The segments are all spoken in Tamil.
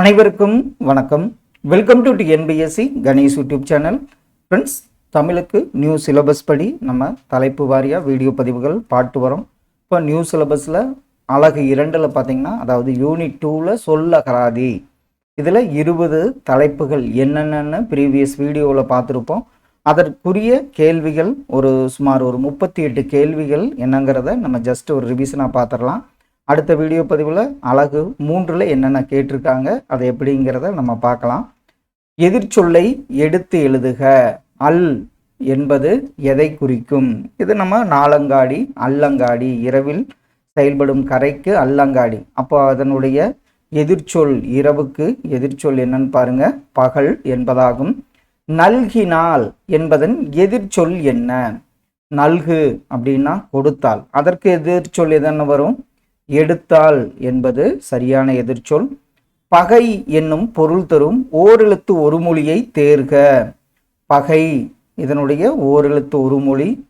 அனைவருக்கும் வணக்கம். Welcome to NPSC Ganesh YouTube channel friends தமிழுக்கு நியூ சிலபஸ் படி நம்ம தலைப்பு வாரியாக வீடியோ பதிவுகள் பாட்டு வரோம். இப்போ நியூ சிலபஸில் அழகு இரண்டில் பார்த்தீங்கன்னா அதாவது யூனிட் டூவில் சொல்லகராதி இதில் இருபது தலைப்புகள் என்னென்னு ப்ரீவியஸ் வீடியோவில் பார்த்துருப்போம். அதற்குரிய கேள்விகள் ஒரு சுமார் ஒரு முப்பத்தி எட்டு கேள்விகள் என்னங்கிறத நம்ம ஜஸ்ட் ஒரு ரிவிஷனாக பார்த்துடலாம். அடுத்த வீடியோ பதிவில் அழகு மூன்றில் என்னென்ன கேட்டிருக்காங்க அதை எப்படிங்கிறத நம்ம பார்க்கலாம். எதிர்ச்சொல்லை எடுத்து எழுதுக. அல் என்பது எதை குறிக்கும்? இது நம்ம நாலங்காடி அல்லங்காடி இரவில் செயல்படும் கரைக்கு அல்லங்காடி. அப்போ அதனுடைய எதிர்ச்சொல் இரவுக்கு எதிர்ச்சொல் என்னன்னு பாருங்க. பகல் என்பதாகும். நல்கினால் என்பதன் எதிர்ச்சொல் என்ன? நல்கு அப்படின்னா கொடுத்தால். அதற்கு எதிர்ச்சொல் எதென்ன வரும்? எடுத்தால் என்பது சரியான எதிர்ச்சொல். பகை என்னும் பொருள் தரும் ஓரெழுத்து ஒரு மொழியை தேர்க. பகை இதனுடைய ஓரெழுத்து ஒரு மொழி.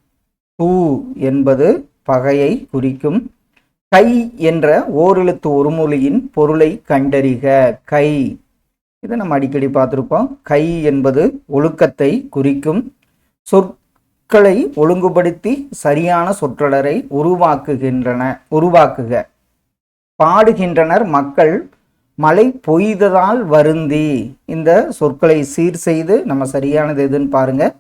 தூ என்பது பகையை குறிக்கும். கை என்ற ஓரெழுத்து ஒரு மொழியின் பொருளை கண்டறிக. கை. இதை நம்ம அடிக்கடி பார்த்துருப்போம். கை என்பது ஒழுக்கத்தை குறிக்கும். சொற் சொற்களை ஒழுங்குபடுத்தி சரியான சொற்றொடரை உருவாக்குகின்றன உருவாக்குக. பாடுகின்றனர் மக்கள் மழை பொய்ததால் வருந்தி. இந்த சொற்களை சீர் செய்து நம்ம சரியானது எதுன்னு பாருங்க.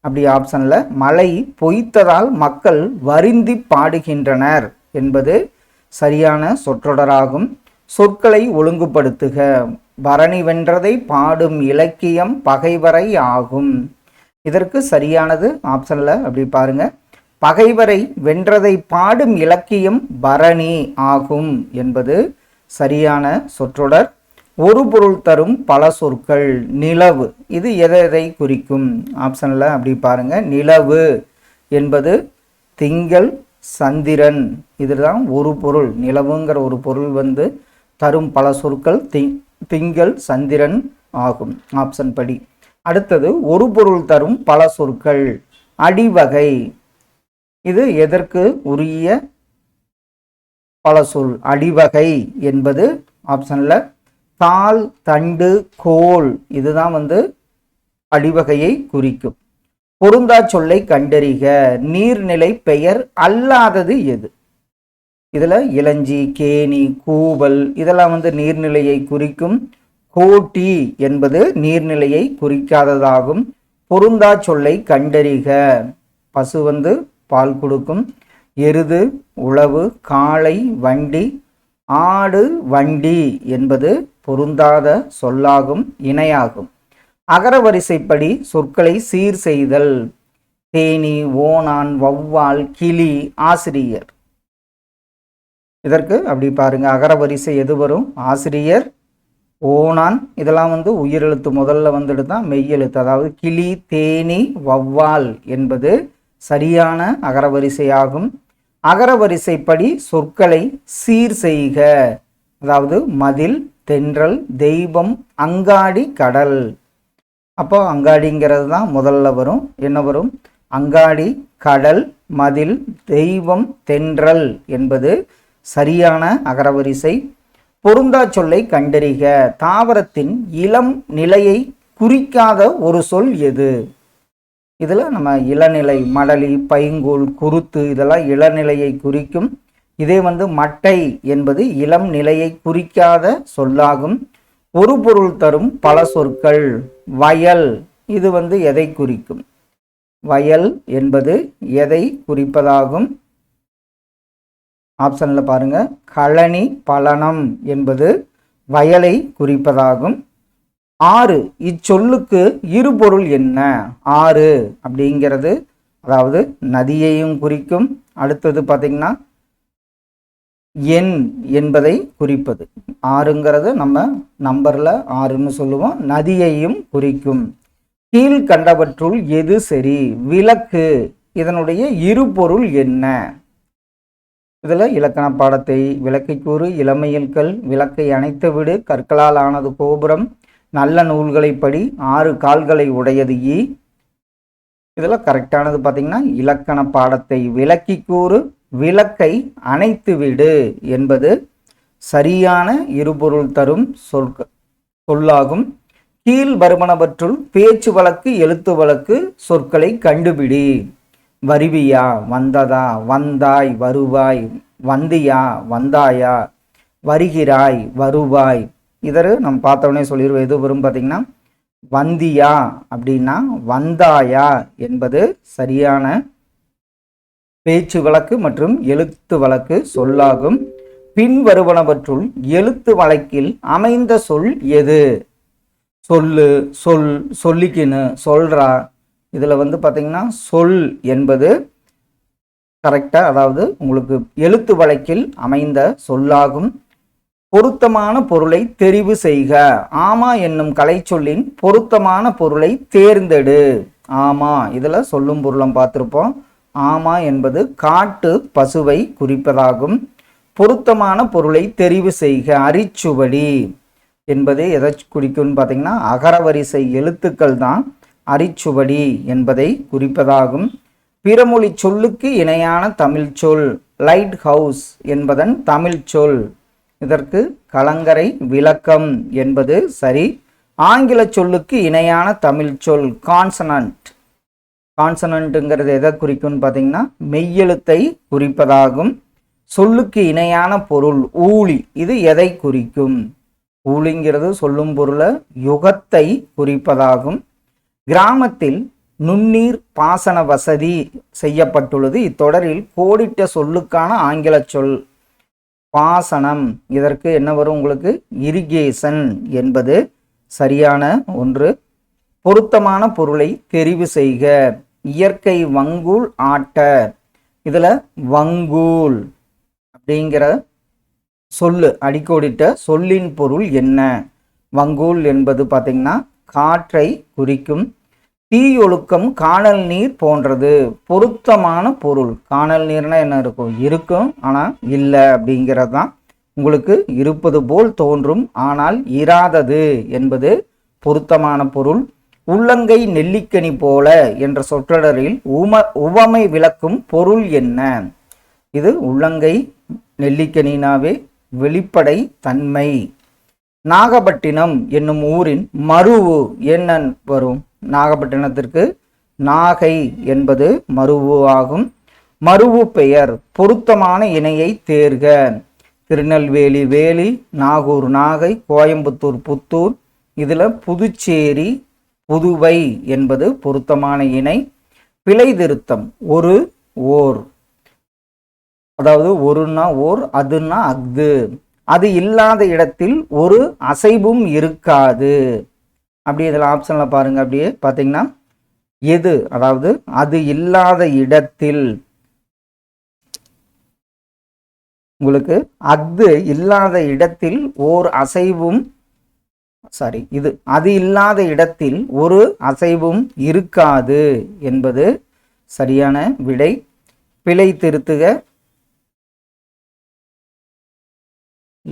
அப்படி ஆப்ஷனில் மழை பொய்த்ததால் மக்கள் வருந்தி பாடுகின்றனர் என்பது சரியான சொற்றொடராகும். சொற்களை ஒழுங்குபடுத்துக. பரணி வென்றதை பாடும் இலக்கியம் பகைவரை ஆகும். இதற்கு சரியானது ஆப்ஷனில் அப்படி பாருங்கள் பகைவரை வென்றதை பாடும் இலக்கியம் பரணி ஆகும் என்பது சரியான சொற்றொடர். ஒரு பொருள் தரும் பல சொற்கள் நிலவு. இது எதை எதை குறிக்கும்? ஆப்ஷனில் அப்படி பாருங்கள் நிலவு என்பது திங்கள் சந்திரன். இதுதான் ஒரு பொருள். நிலவுங்கிற ஒரு பொருள் வந்து தரும் பல சொற்கள் தி திங்கள் சந்திரன் ஆகும். ஆப்ஷன் படி. அடுத்தது ஒரு பொருள் தரும் பல சொற்கள். அடிவகை. இது எதற்கு உரிய பல சொல்? அடிவகை என்பது ஆப்ஷனில் தாள் தண்டு கோல். இதுதான் வந்து அடிவகையை குறிக்கும். பொருந்தா சொல்லை கண்டறிக. நீர்நிலை பெயர் அல்லாதது எது? இதில் இளஞ்சி கேணி கூவல் இதெல்லாம் வந்து நீர்நிலையை குறிக்கும். கோட்டி என்பது நீர்நிலையை குறிக்காததாகும். பொருந்தா சொல்லை கண்டறிக. பசு வந்து பால் கொடுக்கும். எருது உழவு காளை வண்டி ஆடு வண்டி என்பது பொருந்தாத சொல்லாகும் இணையாகும். அகரவரிசைப்படி சொற்களை சீர் செய்தல். தேனி ஓணான் வௌவால் கிளி ஆசிரியர். இதற்கு அப்படி பாருங்க அகரவரிசை எது வரும்? ஆசிரியர் ஓணான் இதெல்லாம் வந்து உயிரெழுத்து முதல்ல வந்துட்டு தான் மெய்யெழுத்து. அதாவது கிளி தேனி வௌவால் என்பது சரியான அகரவரிசையாகும். அகரவரிசைப்படி சொற்களை சீர் செய்க. அதாவது மதில் தென்றல் தெய்வம் அங்காடி கடல். அப்போ அங்காடிங்கிறது தான் முதல்ல வரும். என்ன வரும்? அங்காடி கடல் மதில் தெய்வம் தென்றல் என்பது சரியான அகரவரிசை. பொருந்தா சொல்லை கண்டறிக. தாவரத்தின் இளம் நிலையை குறிக்காத ஒரு சொல் எது? இதில் நம்ம இளநிலை மடலி பைங்கூல் குருத்து இதெல்லாம் இளநிலையை குறிக்கும். இதே வந்து மட்டை என்பது இளம் நிலையை குறிக்காத சொல்லாகும். ஒரு பொருள் தரும் பல சொற்கள். வயல் இது வந்து எதை குறிக்கும்? வயல் என்பது எதை குறிப்பதாகும்? ஆப்ஷனில் பாருங்க. கழனி பலனம் என்பது வயலை குறிப்பதாகும். ஆறு இச்சொல்லுக்கு இருபொருள் என்ன? ஆறு அப்படிங்கிறது அதாவது நதியையும் குறிக்கும். அடுத்தது பார்த்திங்கன்னா எண் என்பதை குறிப்பது. ஆறுங்கிறது நம்ம நம்பரில் ஆறுன்னு சொல்லுவோம். நதியையும் குறிக்கும். கீழ்கண்டவற்றுள் எது சரி? விளக்கு. இதனுடைய இருபொருள் என்ன? இதில் இலக்கண பாடத்தை விளக்கை கூறு இளமையில்கள் விளக்கை அணைத்து விடு கற்களால் ஆனது கோபுரம் நல்ல நூல்களை படி ஆறு கால்களை உடையது ஈ. இதில் கரெக்டானது பார்த்தீங்கன்னா இலக்கண பாடத்தை விளக்கி கூறு விளக்கை அணைத்து விடு என்பது சரியான இருபொருள் தரும் சொற்க சொல்லாகும். கீழ் வருவனவற்றுள் பேச்சு வழக்கு எழுத்து வழக்கு சொற்களை கண்டுபிடி. வருவியா வந்ததா? வந்தாய் வருவாய். வந்தியா? வந்தாயா? வருகிறாய் வருவாய். இதர் நம்ம பார்த்தோன்னே சொல்லிடுவோம் எது வரும் பார்த்தீங்கன்னா வந்தியா அப்படின்னா வந்தாயா என்பது சரியான பேச்சு வழக்கு மற்றும் எழுத்து வழக்கு சொல்லாகும். பின்வருவனவற்றுள் எழுத்து வழக்கில் அமைந்த சொல் எது? சொல்லு சொல் சொல்லிக்கின்னு சொல்றா இதில் வந்து பார்த்தீங்கன்னா சொல் என்பது கரெக்டாக அதாவது உங்களுக்கு எழுத்து வழக்கில் அமைந்த சொல்லாகும். பொருத்தமான பொருளை தெரிவு செய்க. ஆமா என்னும் கலைச்சொல்லின் பொருத்தமான பொருளை தேர்ந்தெடு. ஆமா இதில் சொல்லும் பொருளும் பார்த்துருப்போம். ஆமா என்பது காட்டு பசுவை குறிப்பதாகும். பொருத்தமான பொருளை தெரிவு செய்க. அரிச்சுவடி என்பது எதை குறிக்கும்னு பார்த்தீங்கன்னா அகரவரிசை எழுத்துக்கள் தான். அரிச்சுவடி என்பதை குறிப்பதாகும். பிறமொழி சொல்லுக்கு இணையான தமிழ் சொல் லைட் ஹவுஸ் என்பதன் தமிழ் சொல். இதற்கு கலங்கரை விளக்கம் என்பது சரி. ஆங்கில சொல்லுக்கு இணையான தமிழ் சொல் கான்சனன்ட் கான்சனன்ட்டுங்கிறது எதை குறிக்கும்னு பார்த்தீங்கன்னா மெய்யெழுத்தை குறிப்பதாகும். சொல்லுக்கு இணையான பொருள் ஊழி இது எதை குறிக்கும்? ஊழிங்கிறது சொல்லும் பொருளை யுகத்தை குறிப்பதாகும். கிராமத்தில் நுண்ணீர் பாசன வசதி செய்யப்பட்டுள்ளது. இத்தொடரில் கோடிட்ட சொல்லுக்கான ஆங்கில சொல் பாசனம். இதற்கு என்ன வரும் உங்களுக்கு? இரிகேஷன் என்பது சரியான ஒன்று. பொருத்தமான பொருளை தெரிவு செய்க. இயற்கை வங்கூல் ஆட்ட. இதில் வங்கூல் அப்படிங்கிற சொல்லு அடிக்கோடிட்ட சொல்லின் பொருள் என்ன? வங்கூல் என்பது பார்த்திங்கன்னா காற்றை குறிக்கும் தீயொழுக்கம் காணல் நீர் போன்றது. பொருத்தமான பொருள். காணல் நீர்னா என்ன இருக்கும்? இருக்கும் ஆனால் இல்லை அப்படிங்கிறது தான் உங்களுக்கு இருப்பது போல் தோன்றும் ஆனால் இராதது என்பது பொருத்தமான பொருள். உள்ளங்கை நெல்லிக்கனி போல என்ற சொற்றொடரில் உம உவமை விளக்கும் பொருள் என்ன? இது உள்ளங்கை நெல்லிக்கனினாவே வெளிப்படை தன்மை. நாகப்பட்டினம் என்னும் ஊரின் மருவு என்ன வரும். நாகப்பட்டினத்திற்கு நாகை என்பது மருவு ஆகும். மருவு பெயர் பொருத்தமான இணையை தேர்க. திருநெல்வேலி வேலி நாகூர் நாகை கோயம்புத்தூர் புத்தூர். இதில் புதுச்சேரி புதுவை என்பது பொருத்தமான இணை. பிழை திருத்தம் ஒரு ஓர். அதாவது ஒருன்னா ஓர் அதுன்னா அஃது. அது இல்லாத இடத்தில் ஒரு அசைவும் இருக்காது. அப்படி இதில் ஆப்ஷனில் பாருங்க அப்படியே பார்த்தீங்கன்னா எது அதாவது அது இல்லாத இடத்தில். உங்களுக்கு அது இல்லாத இடத்தில் ஓர் அசைவும் சாரி இது அது இல்லாத இடத்தில் ஒரு அசைவும் இருக்காது என்பது சரியான விடை. பிழை திருத்துக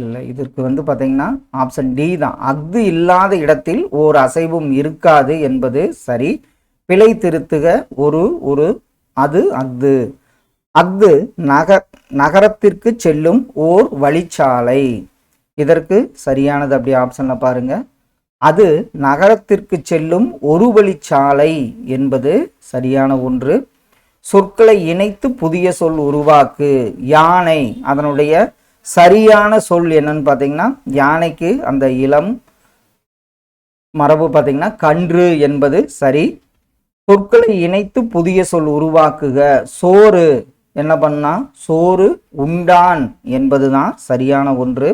இல்லை இதற்கு வந்து பார்த்தீங்கன்னா ஆப்ஷன் டி தான். அஃது இல்லாத இடத்தில் ஓர் அசைவும் இருக்காது என்பது சரி. பிழை திருத்துக ஒரு ஒரு அது அஃது அஃது நக நகரத்திற்கு செல்லும் ஓர் வழிச்சாலை. இதற்கு சரியானது அப்படி ஆப்ஷனில் பாருங்க. அது நகரத்திற்கு செல்லும் ஒரு வழிச்சாலை என்பது சரியான ஒன்று. சொற்களை இணைத்து புதிய சொல் உருவாக்கு. யானை அதனுடைய சரியான சொல் என்னன்னு பார்த்தீங்கன்னா யானைக்கு அந்த இளம் மரபு பார்த்தீங்கன்னா கன்று என்பது சரி. சொற்களை இணைத்து புதிய சொல் உருவாக்குக. சோறு என்ன பண்ணா சோறு உண்டான் என்பதுதான் சரியான ஒன்று.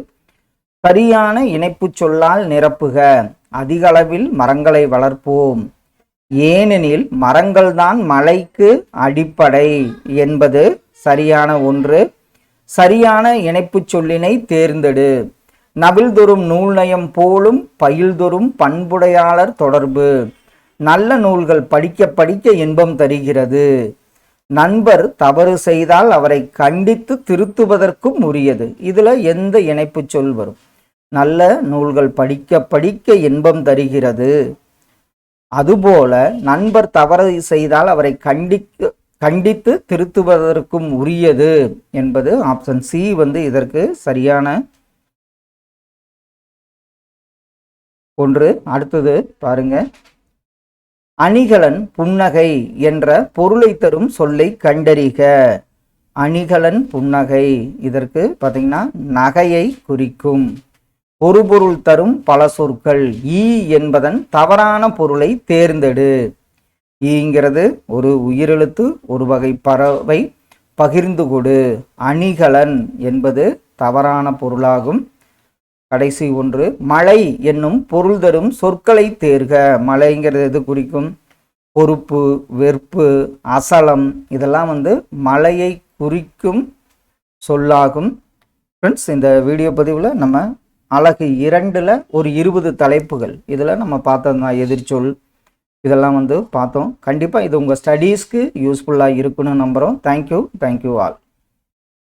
சரியான இணைப்பு சொல்லால் நிரப்புக. அதிக அளவில் மரங்களை வளர்ப்போம். ஏனெனில் மரங்கள்தான் மழைக்கு அடிப்படை என்பது சரியான ஒன்று. சரியான இணைப்புச் சொல்லினை தேர்ந்தெடு. நூல் நயம் போலும் பயில்தொரும் பண்புடையாளர் தொடர்பு. நல்ல நூல்கள் படிக்க படிக்க இன்பம் தருகிறது. நண்பர் தவறு செய்தால் அவரை கண்டித்து திருத்துவதற்கும் உரியது. இதில் எந்த இணைப்பு சொல் வரும்? நல்ல நூல்கள் படிக்க படிக்க இன்பம் தருகிறது. அதுபோல நண்பர் தவறு செய்தால் அவரை கண்டிக்க கண்டித்து திருத்துவதற்கும் உரியது என்பது ஆப்ஷன் சி வந்து இதற்கு சரியான ஒன்று. அடுத்தது பாருங்க. அணிகலன் புன்னகை என்ற பொருளை தரும் சொல்லை கண்டறிக. அணிகலன் புன்னகை இதற்கு பார்த்தீங்கன்னா நகையை குறிக்கும். ஒரு பொருள் தரும் பல சொற்கள். ஈ என்பதன் தவறான பொருளை தேர்ந்தெடு. ஈங்கிறது ஒரு உயிரெழுத்து ஒரு வகை பறவை. பகிர்ந்து கொடு. அணிகலன் என்பது தவறான பொருளாகும். கடைசி ஒன்று மழை என்னும் பொருள் தரும் சொற்களை தேர்க. மழைங்கிறது எது குறிக்கும்? பொறுப்பு வெறுப்பு அசலம். இதெல்லாம் வந்து மழையை குறிக்கும் சொல்லாகும். ஃப்ரெண்ட்ஸ் இந்த வீடியோ பதிவில் நம்ம அழகு இரண்டில் ஒரு இருபது தலைப்புகள். இதில் நம்ம பார்த்தோம்னா எதிர்ச்சொல் இதெல்லாம் வந்து பார்த்தோம். கண்டிப்பாக இது உங்கள் ஸ்டடீஸ்க்கு யூஸ்ஃபுல்லாக இருக்குன்னு நம்புகிறோம் தேங்க்யூ தேங்க்யூ ஆல்